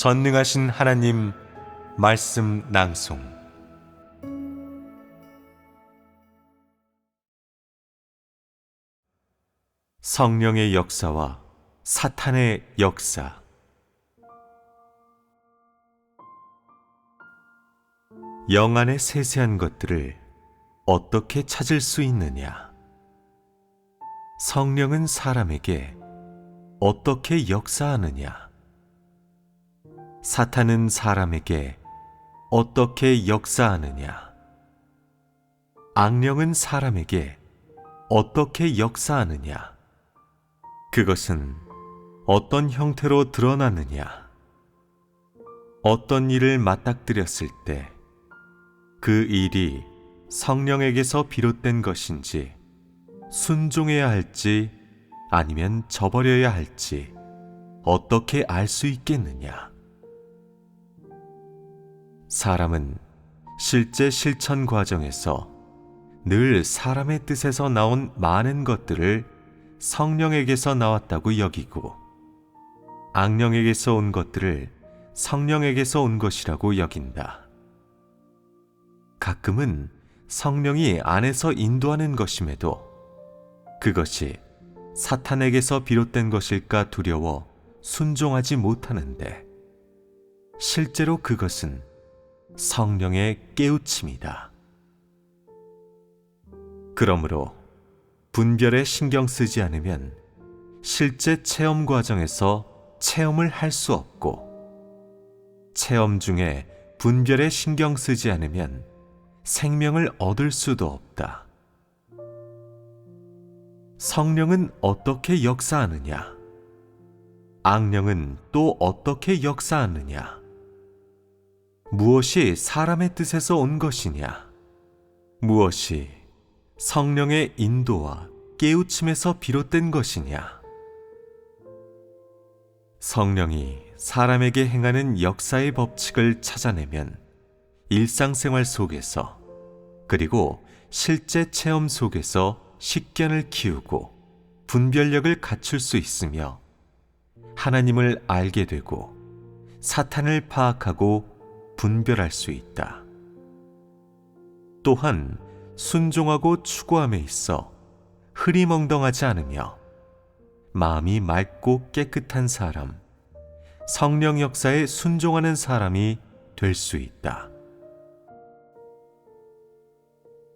전능하신 하나님 말씀 낭송 성령의 역사와 사탄의 역사 영안의 세세한 것들을 어떻게 찾을 수 있느냐? 성령은 사람에게 어떻게 역사하느냐? 사탄은 사람에게 어떻게 역사하느냐? 악령은 사람에게 어떻게 역사하느냐? 그것은 어떤 형태로 드러나느냐? 어떤 일을 맞닥뜨렸을 때 그 일이 성령에게서 비롯된 것인지 순종해야 할지 아니면 저버려야 할지 어떻게 알 수 있겠느냐? 사람은 실제 실천 과정에서 늘 사람의 뜻에서 나온 많은 것들을 성령에게서 나왔다고 여기고 악령에게서 온 것들을 성령에게서 온 것이라고 여긴다. 가끔은 성령이 안에서 인도하는 것임에도 그것이 사탄에게서 비롯된 것일까 두려워 순종하지 못하는데 실제로 그것은 성령의 깨우침이다. 그러므로 분별에 신경 쓰지 않으면 실제 체험 과정에서 체험을 할 수 없고 체험 중에 분별에 신경 쓰지 않으면 생명을 얻을 수도 없다. 성령은 어떻게 역사하느냐? 악령은 또 어떻게 역사하느냐? 무엇이 사람의 뜻에서 온 것이냐? 무엇이 성령의 인도와 깨우침에서 비롯된 것이냐? 성령이 사람에게 행하는 역사의 법칙을 찾아내면 일상생활 속에서 그리고 실제 체험 속에서 식견을 키우고 분별력을 갖출 수 있으며 하나님을 알게 되고 사탄을 파악하고 분별할 수 있다. 또한 순종하고 추구함에 있어 흐리멍덩하지 않으며 마음이 맑고 깨끗한 사람, 성령 역사에 순종하는 사람이 될 수 있다.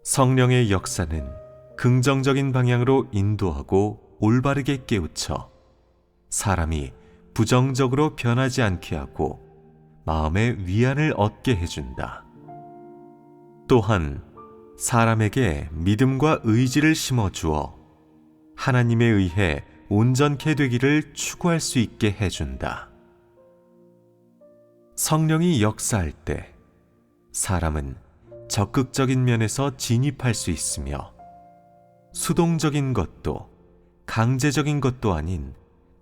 성령의 역사는 긍정적인 방향으로 인도하고 올바르게 깨우쳐 사람이 부정적으로 변하지 않게 하고 마음의 위안을 얻게 해준다. 또한 사람에게 믿음과 의지를 심어주어 하나님에 의해 온전케 되기를 추구할 수 있게 해준다. 성령이 역사할 때 사람은 적극적인 면에서 진입할 수 있으며 수동적인 것도 강제적인 것도 아닌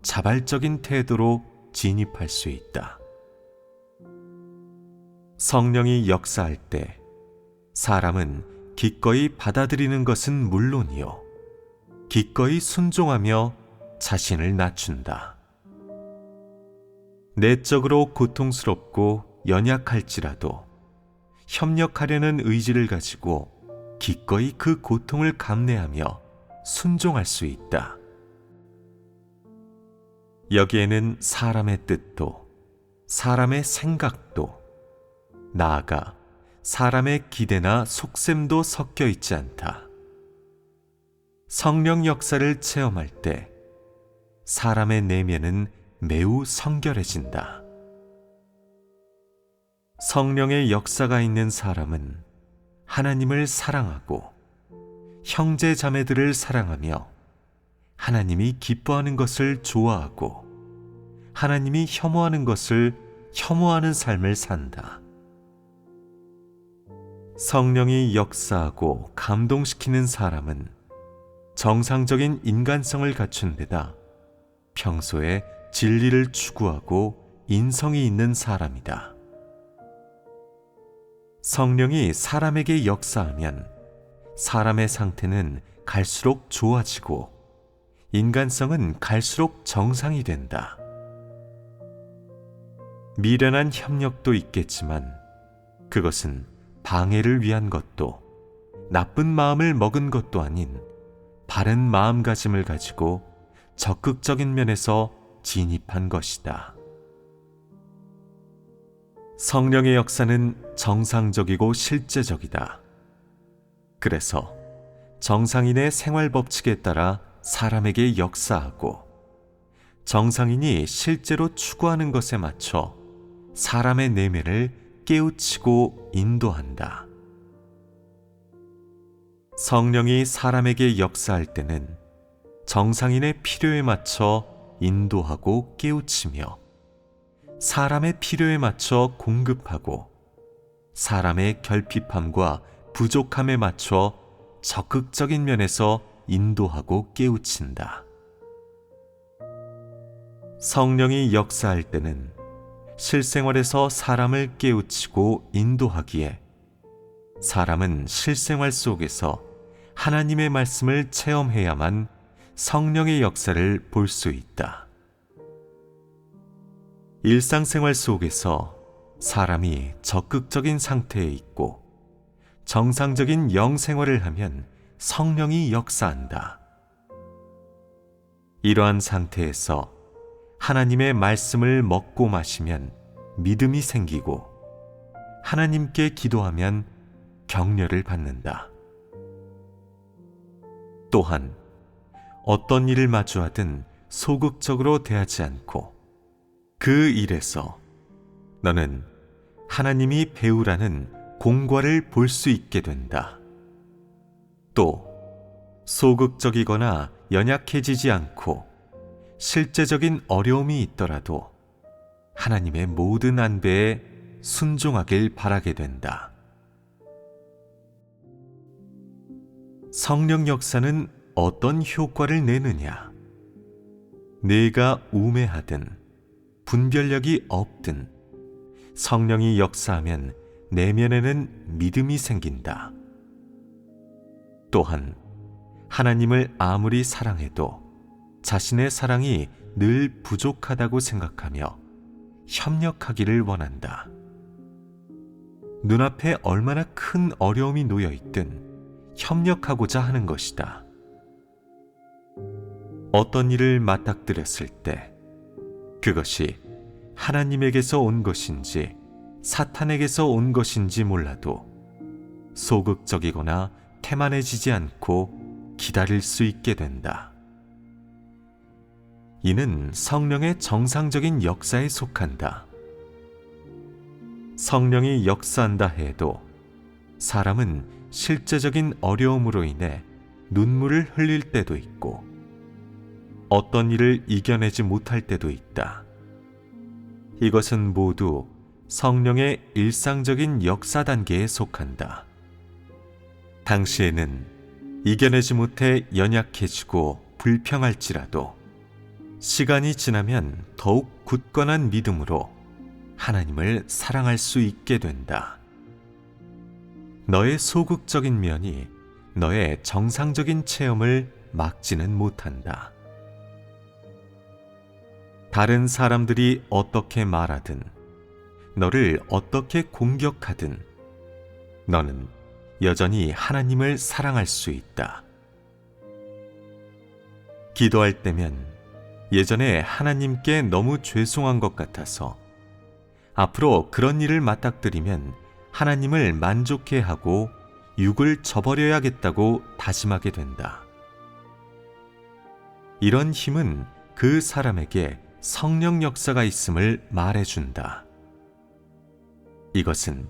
자발적인 태도로 진입할 수 있다. 성령이 역사할 때 사람은 기꺼이 받아들이는 것은 물론이요. 기꺼이 순종하며 자신을 낮춘다. 내적으로 고통스럽고 연약할지라도 협력하려는 의지를 가지고 기꺼이 그 고통을 감내하며 순종할 수 있다. 여기에는 사람의 뜻도, 사람의 생각도, 나아가 사람의 기대나 속셈도 섞여 있지 않다. 성령 역사를 체험할 때 사람의 내면은 매우 성결해진다. 성령의 역사가 있는 사람은 하나님을 사랑하고 형제 자매들을 사랑하며 하나님이 기뻐하는 것을 좋아하고 하나님이 혐오하는 것을 혐오하는 삶을 산다. 성령이 역사하고 감동시키는 사람은 정상적인 인간성을 갖춘 데다 평소에 진리를 추구하고 인성이 있는 사람이다. 성령이 사람에게 역사하면 사람의 상태는 갈수록 좋아지고 인간성은 갈수록 정상이 된다. 미련한 협력도 있겠지만 그것은 방해를 위한 것도 나쁜 마음을 먹은 것도 아닌 바른 마음가짐을 가지고 적극적인 면에서 진입한 것이다. 성령의 역사는 정상적이고 실제적이다. 그래서 정상인의 생활 법칙에 따라 사람에게 역사하고 정상인이 실제로 추구하는 것에 맞춰 사람의 내면을 깨우치고 인도한다. 성령이 사람에게 역사할 때는 정상인의 필요에 맞춰 인도하고 깨우치며 사람의 필요에 맞춰 공급하고 사람의 결핍함과 부족함에 맞춰 적극적인 면에서 인도하고 깨우친다. 성령이 역사할 때는 실생활에서 사람을 깨우치고 인도하기에 사람은 실생활 속에서 하나님의 말씀을 체험해야만 성령의 역사를 볼 수 있다. 일상생활 속에서 사람이 적극적인 상태에 있고 정상적인 영생활을 하면 성령이 역사한다. 이러한 상태에서 하나님의 말씀을 먹고 마시면 믿음이 생기고 하나님께 기도하면 격려를 받는다. 또한 어떤 일을 마주하든 소극적으로 대하지 않고 그 일에서 너는 하나님이 배우라는 공과를 볼 수 있게 된다. 또 소극적이거나 연약해지지 않고 실제적인 어려움이 있더라도 하나님의 모든 안배에 순종하길 바라게 된다. 성령 역사는 어떤 효과를 내느냐? 내가 우매하든 분별력이 없든 성령이 역사하면 내면에는 믿음이 생긴다. 또한 하나님을 아무리 사랑해도 자신의 사랑이 늘 부족하다고 생각하며 협력하기를 원한다. 눈앞에 얼마나 큰 어려움이 놓여 있든 협력하고자 하는 것이다. 어떤 일을 맞닥뜨렸을 때 그것이 하나님에게서 온 것인지 사탄에게서 온 것인지 몰라도 소극적이거나 태만해지지 않고 기다릴 수 있게 된다. 이는 성령의 정상적인 역사에 속한다. 성령이 역사한다 해도 사람은 실제적인 어려움으로 인해 눈물을 흘릴 때도 있고 어떤 일을 이겨내지 못할 때도 있다. 이것은 모두 성령의 일상적인 역사 단계에 속한다. 당시에는 이겨내지 못해 연약해지고 불평할지라도 시간이 지나면 더욱 굳건한 믿음으로 하나님을 사랑할 수 있게 된다. 너의 소극적인 면이 너의 정상적인 체험을 막지는 못한다. 다른 사람들이 어떻게 말하든, 너를 어떻게 공격하든, 너는 여전히 하나님을 사랑할 수 있다. 기도할 때면 예전에 하나님께 너무 죄송한 것 같아서 앞으로 그런 일을 맞닥뜨리면 하나님을 만족해 하고 육을 저버려야겠다고 다짐하게 된다. 이런 힘은 그 사람에게 성령 역사가 있음을 말해준다. 이것은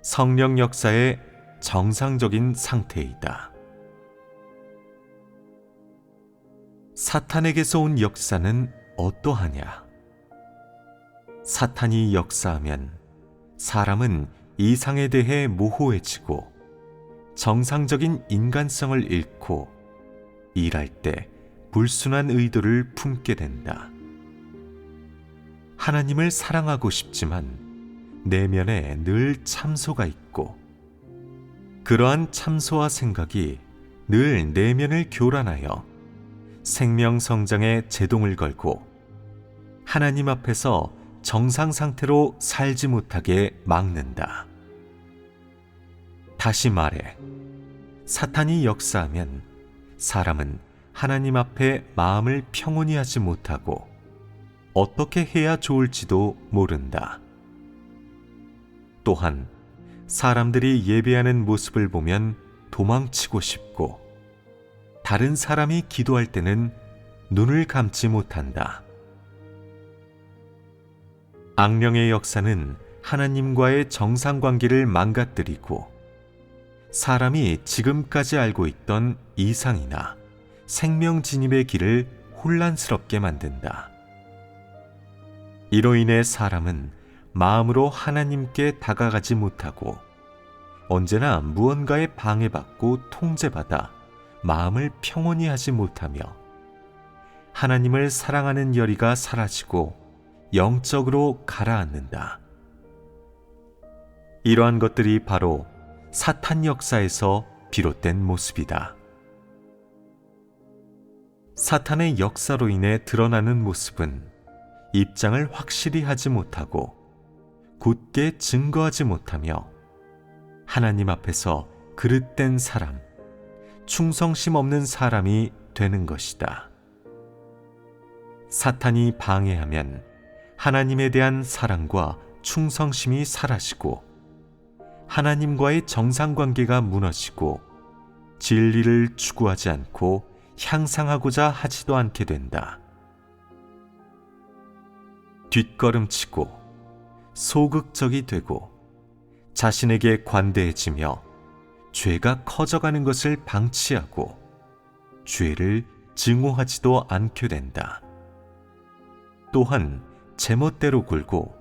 성령 역사의 정상적인 상태이다. 사탄에게서 온 역사는 어떠하냐? 사탄이 역사하면 사람은 이상에 대해 모호해지고 정상적인 인간성을 잃고 일할 때 불순한 의도를 품게 된다. 하나님을 사랑하고 싶지만 내면에 늘 참소가 있고 그러한 참소와 생각이 늘 내면을 교란하여 생명 성장에 제동을 걸고 하나님 앞에서 정상 상태로 살지 못하게 막는다. 다시 말해, 사탄이 역사하면 사람은 하나님 앞에 마음을 평온히 하지 못하고 어떻게 해야 좋을지도 모른다. 또한 사람들이 예배하는 모습을 보면 도망치고 싶고 다른 사람이 기도할 때는 눈을 감지 못한다. 악령의 역사는 하나님과의 정상 관계를 망가뜨리고 사람이 지금까지 알고 있던 이상이나 생명 진입의 길을 혼란스럽게 만든다. 이로 인해 사람은 마음으로 하나님께 다가가지 못하고 언제나 무언가에 방해받고 통제받아 마음을 평온히 하지 못하며 하나님을 사랑하는 열의가 사라지고 영적으로 가라앉는다. 이러한 것들이 바로 사탄 역사에서 비롯된 모습이다. 사탄의 역사로 인해 드러나는 모습은 입장을 확실히 하지 못하고 굳게 증거하지 못하며 하나님 앞에서 그릇된 사람, 충성심 없는 사람이 되는 것이다. 사탄이 방해하면 하나님에 대한 사랑과 충성심이 사라지고 하나님과의 정상 관계가 무너지고 진리를 추구하지 않고 향상하고자 하지도 않게 된다. 뒷걸음치고 소극적이 되고 자신에게 관대해지며 죄가 커져가는 것을 방치하고 죄를 증오하지도 않게 된다. 또한 제멋대로 굴고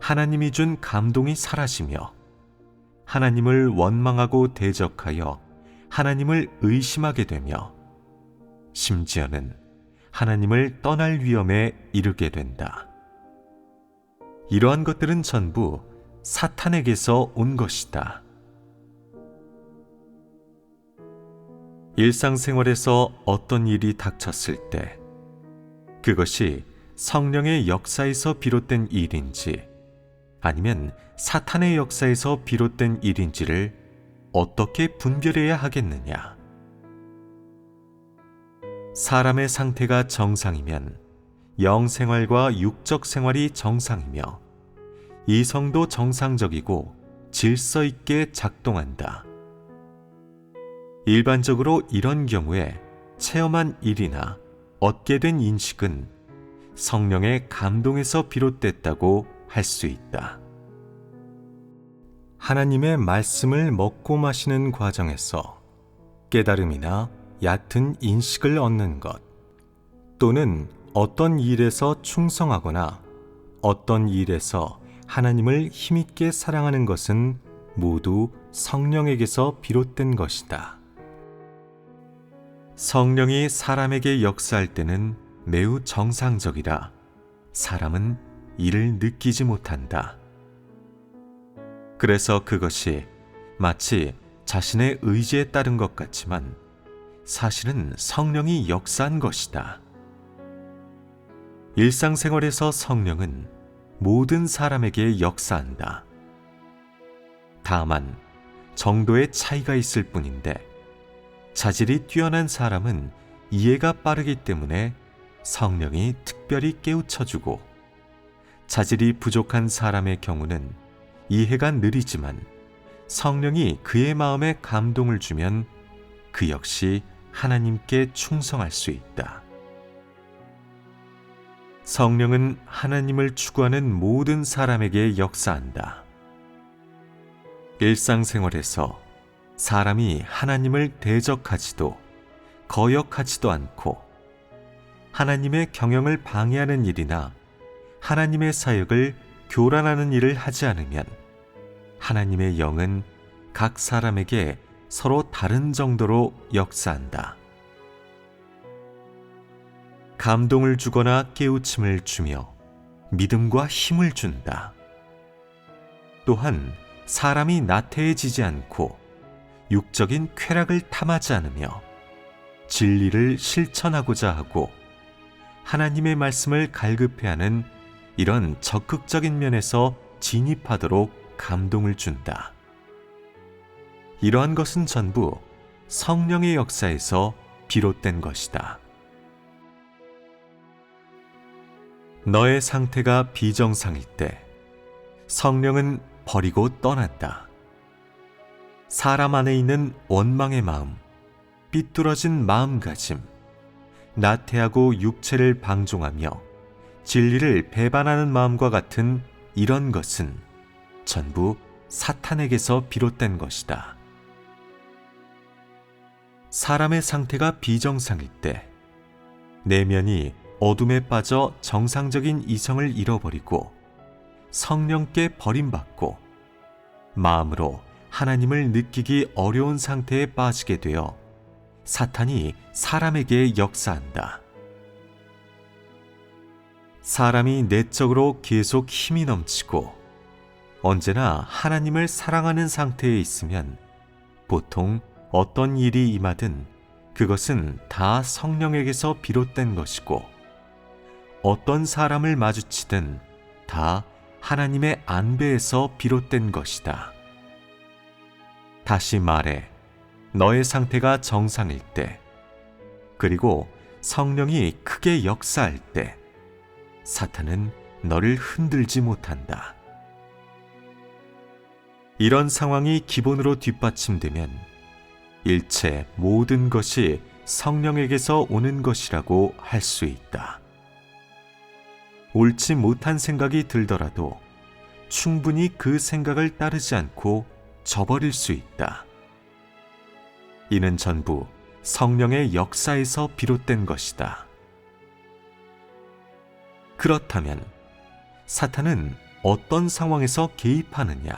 하나님이 준 감동이 사라지며 하나님을 원망하고 대적하여 하나님을 의심하게 되며 심지어는 하나님을 떠날 위험에 이르게 된다. 이러한 것들은 전부 사탄에게서 온 것이다. 일상생활에서 어떤 일이 닥쳤을 때 그것이 성령의 역사에서 비롯된 일인지 아니면 사탄의 역사에서 비롯된 일인지를 어떻게 분별해야 하겠느냐? 사람의 상태가 정상이면 영생활과 육적 생활이 정상이며 이성도 정상적이고 질서 있게 작동한다. 일반적으로 이런 경우에 체험한 일이나 얻게 된 인식은 성령의 감동에서 비롯됐다고 할 수 있다. 하나님의 말씀을 먹고 마시는 과정에서 깨달음이나 얕은 인식을 얻는 것, 또는 어떤 일에서 충성하거나 어떤 일에서 하나님을 힘있게 사랑하는 것은 모두 성령에게서 비롯된 것이다. 성령이 사람에게 역사할 때는 매우 정상적이라 사람은 이를 느끼지 못한다. 그래서 그것이 마치 자신의 의지에 따른 것 같지만 사실은 성령이 역사한 것이다. 일상생활에서 성령은 모든 사람에게 역사한다. 다만 정도의 차이가 있을 뿐인데 자질이 뛰어난 사람은 이해가 빠르기 때문에 성령이 특별히 깨우쳐주고 자질이 부족한 사람의 경우는 이해가 느리지만 성령이 그의 마음에 감동을 주면 그 역시 하나님께 충성할 수 있다. 성령은 하나님을 추구하는 모든 사람에게 역사한다. 일상생활에서 사람이 하나님을 대적하지도 거역하지도 않고 하나님의 경영을 방해하는 일이나 하나님의 사역을 교란하는 일을 하지 않으면 하나님의 영은 각 사람에게 서로 다른 정도로 역사한다. 감동을 주거나 깨우침을 주며 믿음과 힘을 준다. 또한 사람이 나태해지지 않고 육적인 쾌락을 탐하지 않으며 진리를 실천하고자 하고 하나님의 말씀을 갈급해하는 이런 적극적인 면에서 진입하도록 감동을 준다. 이러한 것은 전부 성령의 역사에서 비롯된 것이다. 너의 상태가 비정상일 때 성령은 버리고 떠난다. 사람 안에 있는 원망의 마음, 삐뚤어진 마음가짐, 나태하고 육체를 방종하며 진리를 배반하는 마음과 같은 이런 것은 전부 사탄에게서 비롯된 것이다. 사람의 상태가 비정상일 때 내면이 어둠에 빠져 정상적인 이성을 잃어버리고 성령께 버림받고 마음으로 하나님을 느끼기 어려운 상태에 빠지게 되어 사탄이 사람에게 역사한다. 사람이 내적으로 계속 힘이 넘치고 언제나 하나님을 사랑하는 상태에 있으면 보통 어떤 일이 임하든 그것은 다 성령에게서 비롯된 것이고 어떤 사람을 마주치든 다 하나님의 안배에서 비롯된 것이다. 다시 말해, 너의 상태가 정상일 때, 그리고 성령이 크게 역사할 때, 사탄은 너를 흔들지 못한다. 이런 상황이 기본으로 뒷받침되면 일체 모든 것이 성령에게서 오는 것이라고 할 수 있다. 옳지 못한 생각이 들더라도 충분히 그 생각을 따르지 않고 저버릴 수 있다. 이는 전부 성령의 역사에서 비롯된 것이다. 그렇다면 사탄은 어떤 상황에서 개입하느냐?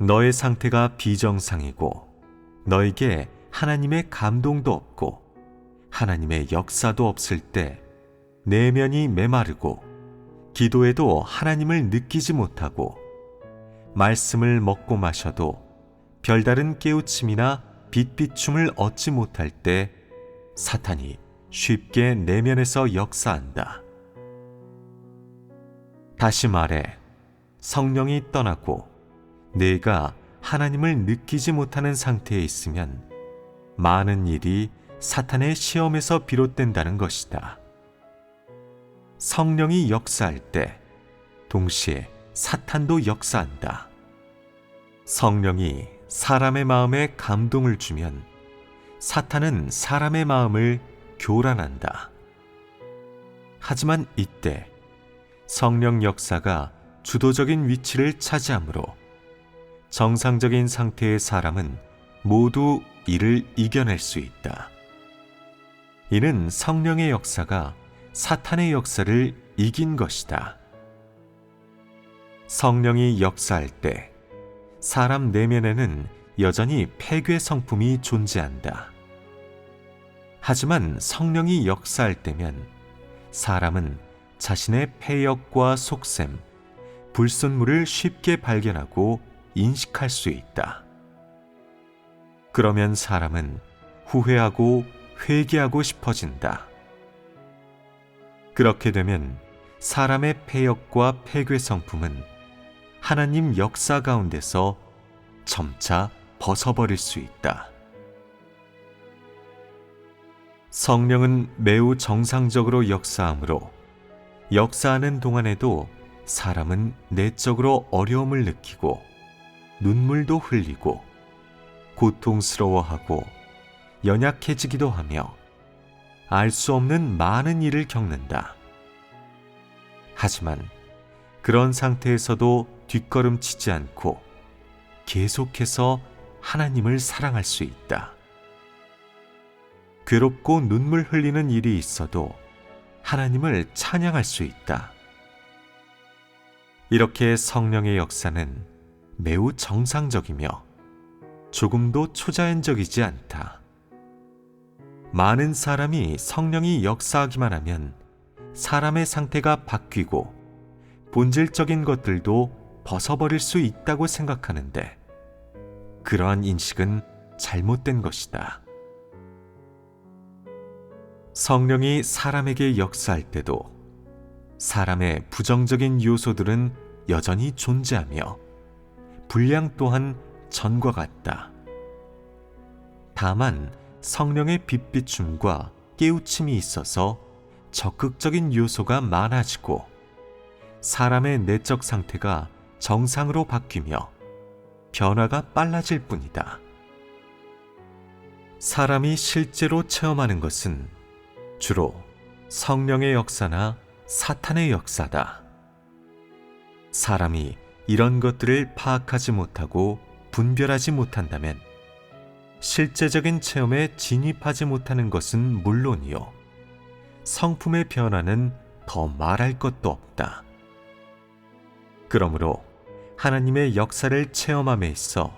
너의 상태가 비정상이고 너에게 하나님의 감동도 없고 하나님의 역사도 없을 때 내면이 메마르고 기도에도 하나님을 느끼지 못하고 말씀을 먹고 마셔도 별다른 깨우침이나 빛비춤을 얻지 못할 때 사탄이 쉽게 내면에서 역사한다. 다시 말해 성령이 떠나고 내가 하나님을 느끼지 못하는 상태에 있으면 많은 일이 사탄의 시험에서 비롯된다는 것이다. 성령이 역사할 때 동시에 사탄도 역사한다. 성령이 사람의 마음에 감동을 주면 사탄은 사람의 마음을 교란한다. 하지만 이때 성령 역사가 주도적인 위치를 차지하므로 정상적인 상태의 사람은 모두 이를 이겨낼 수 있다. 이는 성령의 역사가 사탄의 역사를 이긴 것이다. 성령이 역사할 때 사람 내면에는 여전히 폐괴 성품이 존재한다. 하지만 성령이 역사할 때면 사람은 자신의 폐역과 속셈, 불순물을 쉽게 발견하고 인식할 수 있다. 그러면 사람은 후회하고 회개하고 싶어진다. 그렇게 되면 사람의 폐역과 폐괴 성품은 하나님 역사 가운데서 점차 벗어버릴 수 있다. 성령은 매우 정상적으로 역사하므로 역사하는 동안에도 사람은 내적으로 어려움을 느끼고 눈물도 흘리고 고통스러워하고 연약해지기도 하며 알 수 없는 많은 일을 겪는다. 하지만 그런 상태에서도 뒷걸음치지 않고 계속해서 하나님을 사랑할 수 있다. 괴롭고 눈물 흘리는 일이 있어도 하나님을 찬양할 수 있다. 이렇게 성령의 역사는 매우 정상적이며 조금도 초자연적이지 않다. 많은 사람이 성령이 역사하기만 하면 사람의 상태가 바뀌고 본질적인 것들도 벗어버릴 수 있다고 생각하는데 그러한 인식은 잘못된 것이다. 성령이 사람에게 역사할 때도 사람의 부정적인 요소들은 여전히 존재하며 분량 또한 전과 같다. 다만 성령의 빛비춤과 깨우침이 있어서 적극적인 요소가 많아지고 사람의 내적 상태가 정상으로 바뀌며 변화가 빨라질 뿐이다. 사람이 실제로 체험하는 것은 주로 성령의 역사나 사탄의 역사다. 사람이 이런 것들을 파악하지 못하고 분별하지 못한다면 실제적인 체험에 진입하지 못하는 것은 물론이요. 성품의 변화는 더 말할 것도 없다. 그러므로 하나님의 역사를 체험함에 있어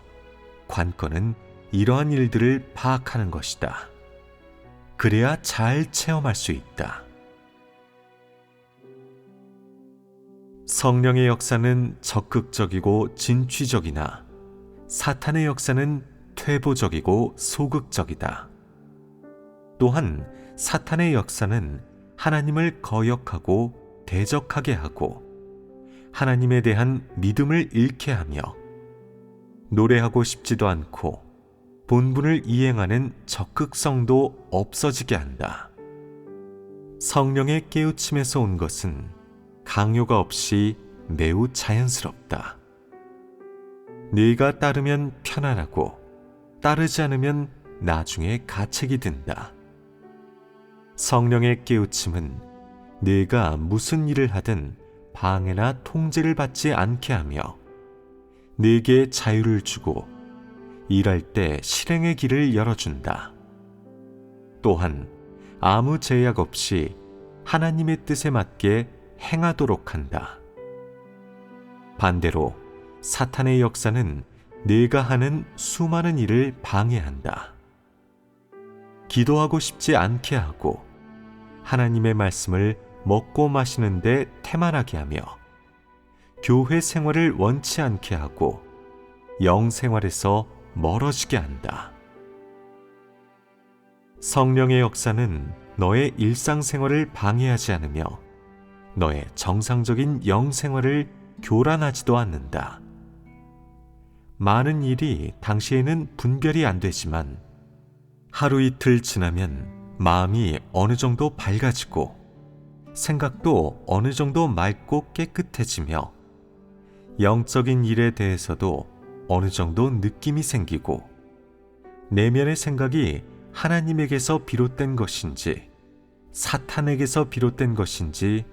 관건은 이러한 일들을 파악하는 것이다. 그래야 잘 체험할 수 있다. 성령의 역사는 적극적이고 진취적이나 사탄의 역사는 퇴보적이고 소극적이다. 또한 사탄의 역사는 하나님을 거역하고 대적하게 하고 하나님에 대한 믿음을 잃게 하며 노래하고 싶지도 않고 본분을 이행하는 적극성도 없어지게 한다. 성령의 깨우침에서 온 것은 강요가 없이 매우 자연스럽다. 네가 따르면 편안하고 따르지 않으면 나중에 가책이 된다. 성령의 깨우침은 네가 무슨 일을 하든 방해나 통제를 받지 않게 하며 네게 자유를 주고 일할 때 실행의 길을 열어준다. 또한 아무 제약 없이 하나님의 뜻에 맞게 행하도록 한다. 반대로 사탄의 역사는 네가 하는 수많은 일을 방해한다. 기도하고 싶지 않게 하고 하나님의 말씀을 먹고 마시는데 태만하게 하며 교회 생활을 원치 않게 하고 영 생활에서 멀어지게 한다. 성령의 역사는 너의 일상생활을 방해하지 않으며 너의 정상적인 영 생활을 교란하지도 않는다. 많은 일이 당시에는 분별이 안 되지만 하루 이틀 지나면 마음이 어느 정도 밝아지고 생각도 어느 정도 맑고 깨끗해지며 영적인 일에 대해서도 어느 정도 느낌이 생기고 내면의 생각이 하나님에게서 비롯된 것인지 사탄에게서 비롯된 것인지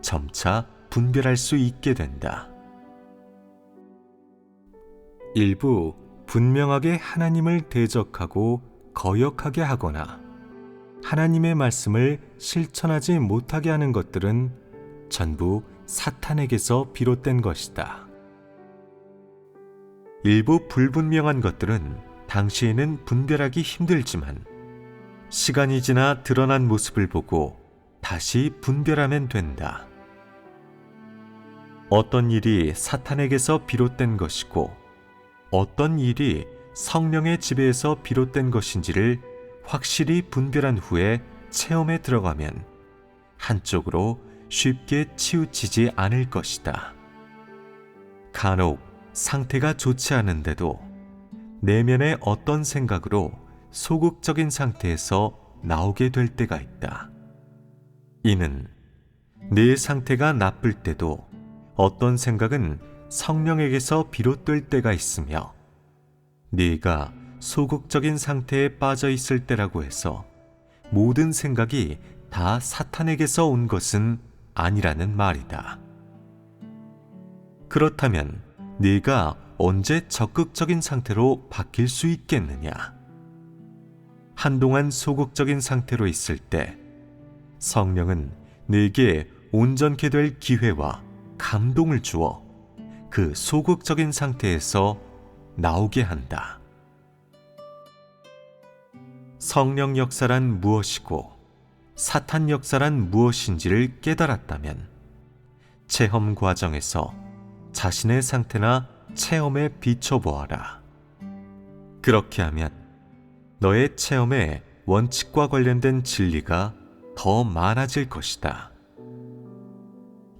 점차 분별할 수 있게 된다. 일부 분명하게 하나님을 대적하고 거역하게 하거나 하나님의 말씀을 실천하지 못하게 하는 것들은 전부 사탄에게서 비롯된 것이다. 일부 불분명한 것들은 당시에는 분별하기 힘들지만 시간이 지나 드러난 모습을 보고 다시 분별하면 된다. 어떤 일이 사탄에게서 비롯된 것이고 어떤 일이 성령의 지배에서 비롯된 것인지를 확실히 분별한 후에 체험에 들어가면 한쪽으로 쉽게 치우치지 않을 것이다. 간혹 상태가 좋지 않은데도 내면의 어떤 생각으로 소극적인 상태에서 나오게 될 때가 있다. 이는 내 상태가 나쁠 때도 어떤 생각은 성령에게서 비롯될 때가 있으며 네가 소극적인 상태에 빠져 있을 때라고 해서 모든 생각이 다 사탄에게서 온 것은 아니라는 말이다. 그렇다면 네가 언제 적극적인 상태로 바뀔 수 있겠느냐? 한동안 소극적인 상태로 있을 때 성령은 네게 온전케 될 기회와 감동을 주어 그 소극적인 상태에서 나오게 한다. 성령 역사란 무엇이고 사탄 역사란 무엇인지를 깨달았다면 체험 과정에서 자신의 상태나 체험에 비춰보아라. 그렇게 하면 너의 체험에 원칙과 관련된 진리가 더 많아질 것이다.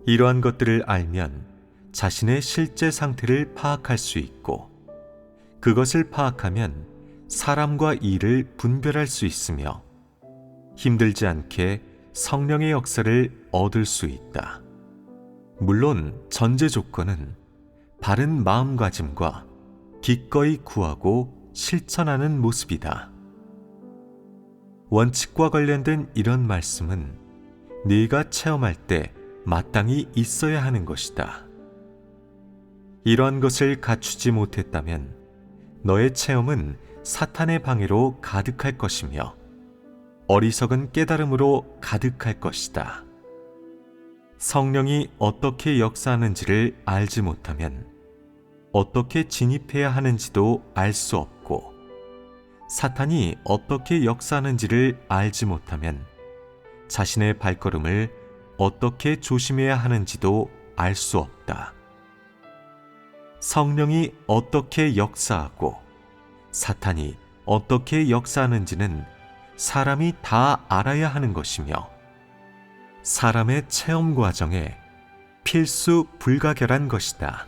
이러한 것들을 알면 자신의 실제 상태를 파악할 수 있고 그것을 파악하면 사람과 일을 분별할 수 있으며 힘들지 않게 성령의 역사를 얻을 수 있다. 물론 전제 조건은 바른 마음가짐과 기꺼이 구하고 실천하는 모습이다. 원칙과 관련된 이런 말씀은 네가 체험할 때 마땅히 있어야 하는 것이다. 이러한 것을 갖추지 못했다면 너의 체험은 사탄의 방해로 가득할 것이며 어리석은 깨달음으로 가득할 것이다. 성령이 어떻게 역사하는지를 알지 못하면 어떻게 진입해야 하는지도 알 수 없고 사탄이 어떻게 역사하는지를 알지 못하면 자신의 발걸음을 어떻게 조심해야 하는지도 알 수 없다. 성령이 어떻게 역사하고 사탄이 어떻게 역사하는지는 사람이 다 알아야 하는 것이며 사람의 체험 과정에 필수 불가결한 것이다.